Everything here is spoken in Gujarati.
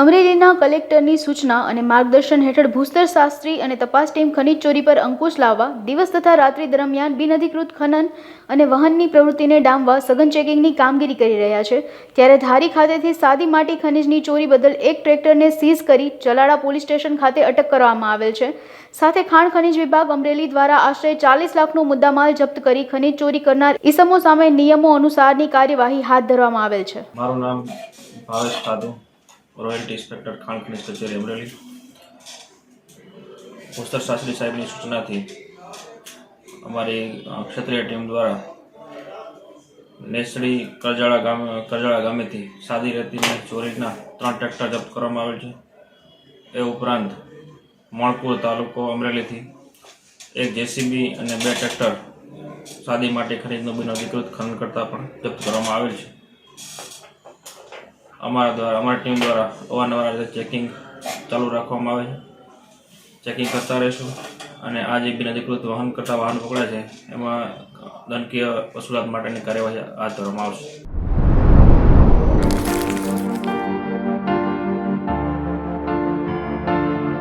અમરેલીના કલેક્ટરની સૂચના અને માર્ગદર્શન હેઠળ ભૂસ્તર શાસ્ત્રી અને તપાસ ટીમ ખનીજ ચોરી પર અંકુશ લાવવા, દિવસ તથા રાત્રિ દરમિયાન બિનઅધિકૃત ખનન અને વહનની પ્રવૃત્તિને ડામવા સઘન ચેકિંગની કામગીરી કરી રહ્યા છે. ત્યારે ધારી ખાતેથી સાદી માટી ખનીજની ચોરી બદલ એક ટ્રેક્ટરને સીઝ કરી ચલાડા પોલીસ સ્ટેશન ખાતે અટક કરવામાં આવેલ છે. સાથે ખાણ ખનીજ વિભાગ અમરેલી દ્વારા આશરે ચાલીસ લાખનો મુદ્દામાલ જપ્ત કરી ખનીજ ચોરી કરનાર ઈસમો સામે નિયમો અનુસારની કાર્યવાહી હાથ ધરવામાં આવેલ છે. મારું નામ રોયલ્ટી ઇન્સ્પેક્ટર ખાણ ખનીજ કચેરી અમરેલી. ભૂસ્તર શાસ્ત્રી સાહેબની સૂચનાથી અમારી ક્ષત્રિય ટીમ દ્વારા નેસડી કરજાળા ગામ, કરજાળા ગામેથી સાદી રેતીની ચોરીના ત્રણ ટ્રેક્ટર જપ્ત કરવામાં આવેલ છે. એ ઉપરાંત મણપુર તાલુકો અમરેલીથી એક જેસીબી અને બે ટ્રેક્ટર સાદી માટી ખરીદનો બિન અધિકૃત ખનન કરતાં પણ જપ્ત કરવામાં આવેલ છે. અમારા દ્વારા, અમારી ટીમ દ્વારા અવારનવાર રીતે ચેકિંગ ચાલુ રાખવામાં આવે છે. ચેકિંગ કરતા રહીશું અને આ જે બિનઅધિકૃત વાહન કરતા વાહન પકડાય છે, એમાં દંડકીય વસૂલાત માટેની કાર્યવાહી હાથ ધરવામાં આવશે.